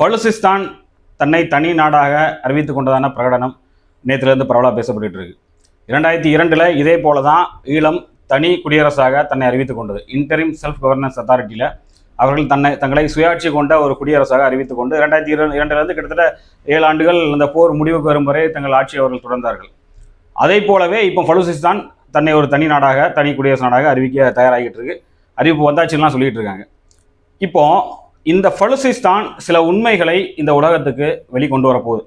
பலுசிஸ்தான் தன்னை தனி நாடாக அறிவித்துக் கொண்டதான பிரகடனம் நேற்றிலிருந்து பரவலாக பேசப்பட்டு இருக்கு. இரண்டாயிரத்தி இரண்டில் இதே போல தான் ஈழம் தனி குடியரசாக தன்னை அறிவித்துக் கொண்டது. இன்டரிம் செல்ஃப் கவர்னன்ஸ் அத்தாரிட்டியில் அவர்கள் தன்னை தங்களை சுயாட்சி கொண்ட ஒரு குடியரசாக அறிவித்துக் கொண்டு இரண்டாயிரத்தி இரண்டு இரண்டிலிருந்து கிட்டத்தட்ட ஏழு ஆண்டுகள் இந்த போர் முடிவுக்கு வரும் வரை தங்கள் ஆட்சி அவர்கள் தொடர்ந்தார்கள். அதே போலவே இப்போ பலுசிஸ்தான் தன்னை ஒரு தனி நாடாக தனி குடியரசு நாடாக அறிவிக்க தயாராகிட்டு இருக்கு. அறிவிப்பு வந்தாச்சுலாம் சொல்லிட்டு இருக்காங்க. இப்போ இந்த பலுசிஸ்தான் சில உண்மைகளை இந்த உலகத்துக்கு வெளிக்கொண்டு வரப்போகுது.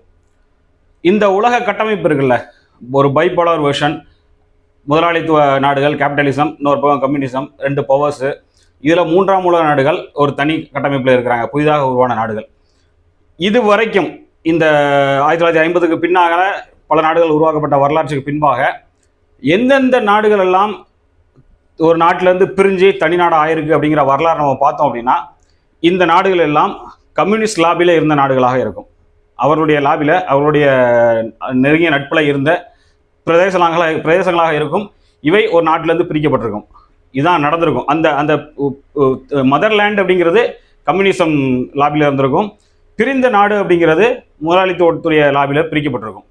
இந்த உலக கட்டமைப்பு இருக்குல்ல ஒரு பைபோலார் வெர்ஷன் முதலாளித்துவ நாடுகள் கேபிட்டலிசம் இன்னொரு பக்கம் கம்யூனிசம் ரெண்டு பவர்ஸு இதில் மூன்றாம் உலக நாடுகள் ஒரு தனி கட்டமைப்பில் இருக்கிறாங்க புதிதாக உருவான நாடுகள். இது வரைக்கும் இந்த ஆயிரத்தி தொள்ளாயிரத்தி ஐம்பதுக்கு பின்னாக பல நாடுகள் உருவாக்கப்பட்ட வரலாற்றுக்கு பின்பாக எந்தெந்த நாடுகள் எல்லாம் ஒரு நாட்டிலேருந்து பிரிஞ்சு தனி நாடாக ஆயிருக்கு அப்படிங்கிற வரலாறு நம்ம பார்த்தோம் அப்படின்னா இந்த நாடுகள் எல்லாம் கம்யூனிஸ்ட் லாபியில் இருந்த நாடுகளாக இருக்கும். அவருடைய லாபியில் அவருடைய நெருங்கிய நட்பில் இருந்த பிரதேசங்களாக பிரதேசங்களாக இருக்கும். இவை ஒரு நாட்டிலேருந்து பிரிக்கப்பட்டிருக்கும். இதான் நடந்திருக்கும். அந்த அந்த மதர்லேண்ட் அப்படிங்கிறது கம்யூனிசம் லாபியில் இருந்திருக்கும். பிரிந்த நாடு அப்படிங்கிறது முதலாளித்துவத்துடைய லாபியில் பிரிக்கப்பட்டிருக்கும்.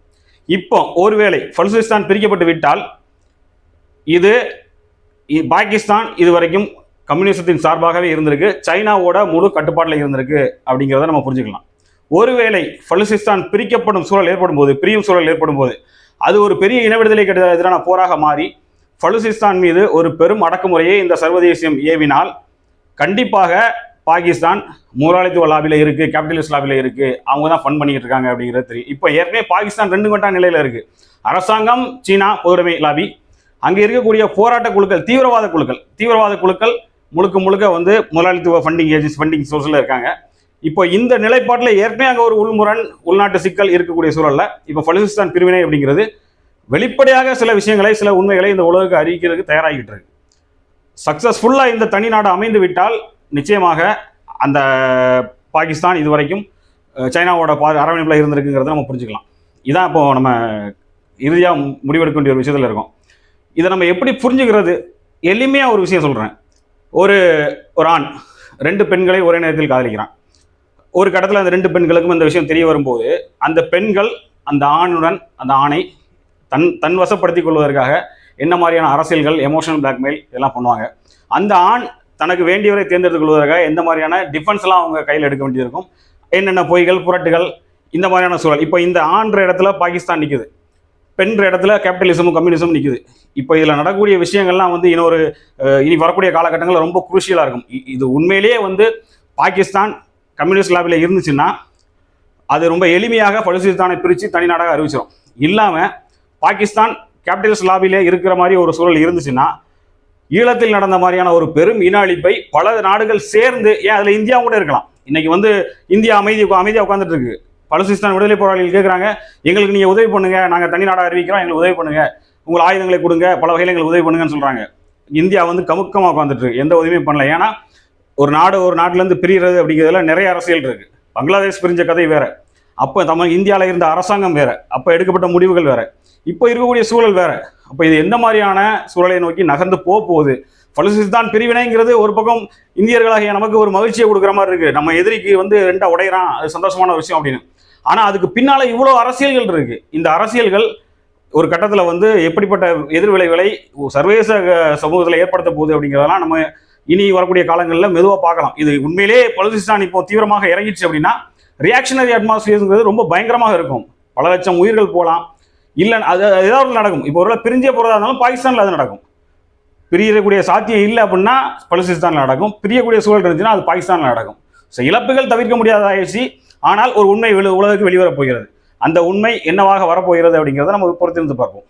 இப்போ ஒருவேளை பலுசிஸ்தான் பிரிக்கப்பட்டு விட்டால் இது பாகிஸ்தான் இது வரைக்கும் கம்யூனிசத்தின் சார்பாகவே இருந்திருக்கு. சைனாவோட முழு கட்டுப்பாட்டில் இருந்திருக்கு அப்படிங்கிறத நம்ம புரிஞ்சுக்கலாம். ஒருவேளை பலுசிஸ்தான் பிரிக்கப்படும் சூழல் ஏற்படும் போது பிரியும் சூழல் ஏற்படும் போது அது ஒரு பெரிய இனவிடுதலைக்கு எதிரான போராக மாறி பலுசிஸ்தான் மீது ஒரு பெரும் அடக்குமுறையை இந்த சர்வதேசியம் ஏவினால் கண்டிப்பாக பாகிஸ்தான் முதலாளித்துவ லாபியில் இருக்குது கேபிட்டலிஸ்ட் லாபியில் இருக்குது அவங்க தான் ஃபன் பண்ணிட்டு இருக்காங்க அப்படிங்கிறது தெரியும் இப்போ ஏற்கனவே பாகிஸ்தான் ரெண்டு கட்ட நிலையில் இருக்குது அரசாங்கம் சீனா பொதுடைமை லாபி. அங்கே இருக்கக்கூடிய போராட்ட குழுக்கள் தீவிரவாத குழுக்கள் தீவிரவாத குழுக்கள் முழுக்க முழுக்க வந்து முதலாளித்துவ ஃபண்டிங் ஏஜென்சி ஃபண்டிங் சோர்ஸில் இருக்காங்க. இப்போ இந்த நிலைப்பாட்டில் ஏற்கனவே அங்கே ஒரு உள்முரண் உள்நாட்டு சிக்கல் இருக்கக்கூடிய சூழலில் இப்போ பலுசிஸ்தான் பிரிவினை அப்படிங்கிறது வெளிப்படையாக சில விஷயங்களை சில உண்மைகளை இந்த உலகுக்கு அறிவிக்கிறதுக்கு தயாராகிட்டு இருக்கு. சக்ஸஸ்ஃபுல்லாக இந்த தனி நாடு அமைந்து விட்டால் நிச்சயமாக அந்த பாகிஸ்தான் இதுவரைக்கும் சைனாவோட பா அரவணைப்பில் இருந்திருக்குங்கிறத நம்ம புரிஞ்சுக்கலாம். இதான் இப்போ நம்ம இறுதியாக முடிவெடுக்க வேண்டிய ஒரு விஷயத்தில் இருக்கோம். இதை நம்ம எப்படி புரிஞ்சுக்கிறது? எளிமையாக ஒரு விஷயம் சொல்கிறேன் ஒரு ஒரு ஆண் ரெண்டு பெண்களை ஒரே நேரத்தில் காதலிக்கிறான். ஒரு கட்டத்தில் அந்த ரெண்டு பெண்களுக்கும் இந்த விஷயம் தெரிய வரும்போது அந்த பெண்கள் அந்த ஆணுடன் அந்த ஆணை தன் தன் வசப்படுத்திக் கொள்வதற்காக என்ன மாதிரியான அரசியல்கள் எமோஷனல் பிளாக்மெயில் இதெல்லாம் பண்ணுவாங்க. அந்த ஆண் தனக்கு வேண்டியவரை தேர்ந்தெடுத்துக் கொள்வதற்காக எந்த மாதிரியான டிஃபென்ஸ்லாம் அவங்க கையில் எடுக்க வேண்டியிருக்கும் என்னென்ன பொய்கள் புரட்டுகள் இந்த மாதிரியான சூழல். இப்போ இந்த ஆண்ற இடத்துல பாகிஸ்தான் நிற்குது பெண்ற இடத்துல கேபிட்டலிசமும் கம்யூனிசமும் நிற்குது இப்போ இதில் நடக்கக்கூடிய விஷயங்கள்லாம் வந்து இன்னொரு இனி வரக்கூடிய காலகட்டங்களில் ரொம்ப குரூஷியலாக இருக்கும். இது உண்மையிலேயே வந்து பாகிஸ்தான் கம்யூனிஸ்ட் லாபியில் இருந்துச்சுன்னா அது ரொம்ப எளிமையாக பலுசிஸ்தானை பிரித்து தனிநாடாக அறிவிச்சிடும் இல்லாமல் பாகிஸ்தான் கேபிட்டலிஸ்ட் லாபியில் இருக்கிற மாதிரி ஒரு சூழல் இருந்துச்சுன்னா ஈழத்தில் நடந்த மாதிரியான ஒரு பெரும் இன அழிப்பை பல நாடுகள் சேர்ந்து ஏன் அதில் இந்தியாவும் கூட இருக்கலாம். இன்னைக்கு வந்து இந்தியா அமைதி அமைதியாக உட்காந்துட்டு இருக்கு. பலுசிஸ்தான் விடுதலை போராளிகள் கேட்குறாங்க எங்களுக்கு நீங்கள் உதவி பண்ணுங்க நாங்கள் தனி நாடாக அறிவிக்கிறோம் எங்களுக்கு உதவி பண்ணுங்க உங்கள் ஆயுதங்களை கொடுங்க பல வகையில் எங்களுக்கு உதவி பண்ணுங்கன்னு சொல்கிறாங்க இந்தியா வந்து கமுக்கமாக உட்காந்துட்டு எந்த உதவியும் பண்ணல. ஏன்னா ஒரு நாடு ஒரு நாட்டிலேருந்து பிரிகிறது அப்படிங்கிறதுல நிறைய அரசியல் இருக்கு. பங்களாதேஷ் பிரிஞ்ச கதை வேறு. அப்போ தமிழ் இந்தியாவில் இருந்த அரசாங்கம் வேறு. அப்போ எடுக்கப்பட்ட முடிவுகள் வேற. இப்போ இருக்கக்கூடிய சூழல் வேறு. அப்போ இது எந்த மாதிரியான சூழலை நோக்கி நகர்ந்து போக போகுது? பலுசிஸ்தான் பிரிவினைங்கிறது ஒரு பக்கம் இந்தியர்களாகிய நமக்கு ஒரு மகிழ்ச்சியை கொடுக்குற மாதிரி இருக்குது நம்ம எதிரிக்கு வந்து ரெண்டா உடையிறான் அது சந்தோஷமான விஷயம் அப்படின்னு. ஆனால் அதுக்கு பின்னால் இவ்வளோ அரசியல்கள் இருக்குது இந்த அரசியல்கள் ஒரு கட்டத்தில் வந்து எப்படிப்பட்ட எதிர்விளைவுகளை சர்வதேச சமூகத்தில் ஏற்படுத்த போகுது அப்படிங்கிறதெல்லாம் நம்ம இனி வரக்கூடிய காலங்களில் மெதுவாக பார்க்கலாம். இது உண்மையிலே பலுசிஸ்தான் இப்போ தீவிரமாக இறங்கிடுச்சு அப்படின்னா ரியாக்ஷனரி அட்மாஸ்பியர்ங்கிறது ரொம்ப பயங்கரமாக இருக்கும். பல லட்சம் உயிர்கள் போகலாம். இல்லை அது ஏதாவது ஒரு நடக்கும். இப்போ ஒருவேளை பிரிஞ்சே போகிறதா இருந்தாலும் பாகிஸ்தானில் அது நடக்கும். பிரியக்கூடிய சாத்தியம் இல்லை அப்படின்னா பலுசிஸ்தானில் நடக்கும். பிரியக்கூடிய சூழல் இருந்துச்சுன்னா அது பாகிஸ்தானில் நடக்கும். ஸோ இழப்புகள் தவிர்க்க முடியாதாயிடுச்சு ஆனால் ஒரு உண்மை வெளி உலகுக்கு வெளிவரப் போகிறது. அந்த உண்மை என்னவாக வரப்போகிறது அப்படிங்கிறத நம்ம பொறுத்திருந்து பார்ப்போம்.